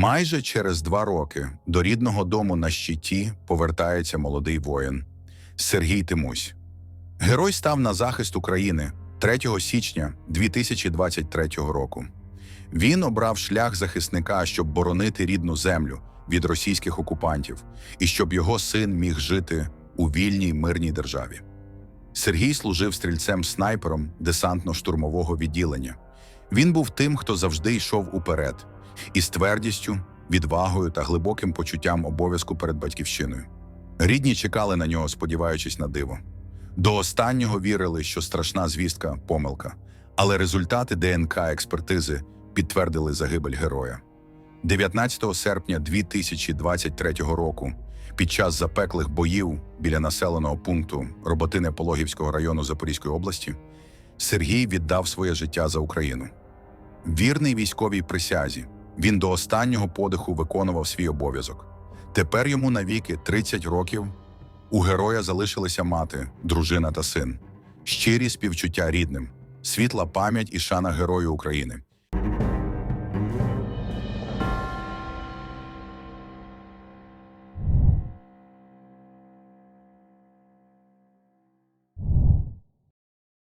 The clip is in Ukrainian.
Майже через два роки до рідного дому на щиті повертається молодий воїн Сергій Тимусь. Герой став на захист України 3 січня 2023 року. Він обрав шлях захисника, щоб боронити рідну землю від російських окупантів і щоб його син міг жити у вільній мирній державі. Сергій служив стрільцем-снайпером десантно-штурмового відділення. Він був тим, хто завжди йшов уперед, із твердістю, відвагою та глибоким почуттям обов'язку перед батьківщиною. Рідні чекали на нього, сподіваючись на диво. До останнього вірили, що страшна звістка помилка, але результати ДНК експертизи підтвердили загибель героя. 19 серпня 2023 року, під час запеклих боїв біля населеного пункту Роботине Пологівського району Запорізької області, Сергій віддав своє життя за Україну. Вірний військовій присязі, він до останнього подиху виконував свій обов'язок. Тепер йому навіки 30 років. У героя залишилися мати, дружина та син, щирі співчуття рідним, світла пам'ять і шана Герою України.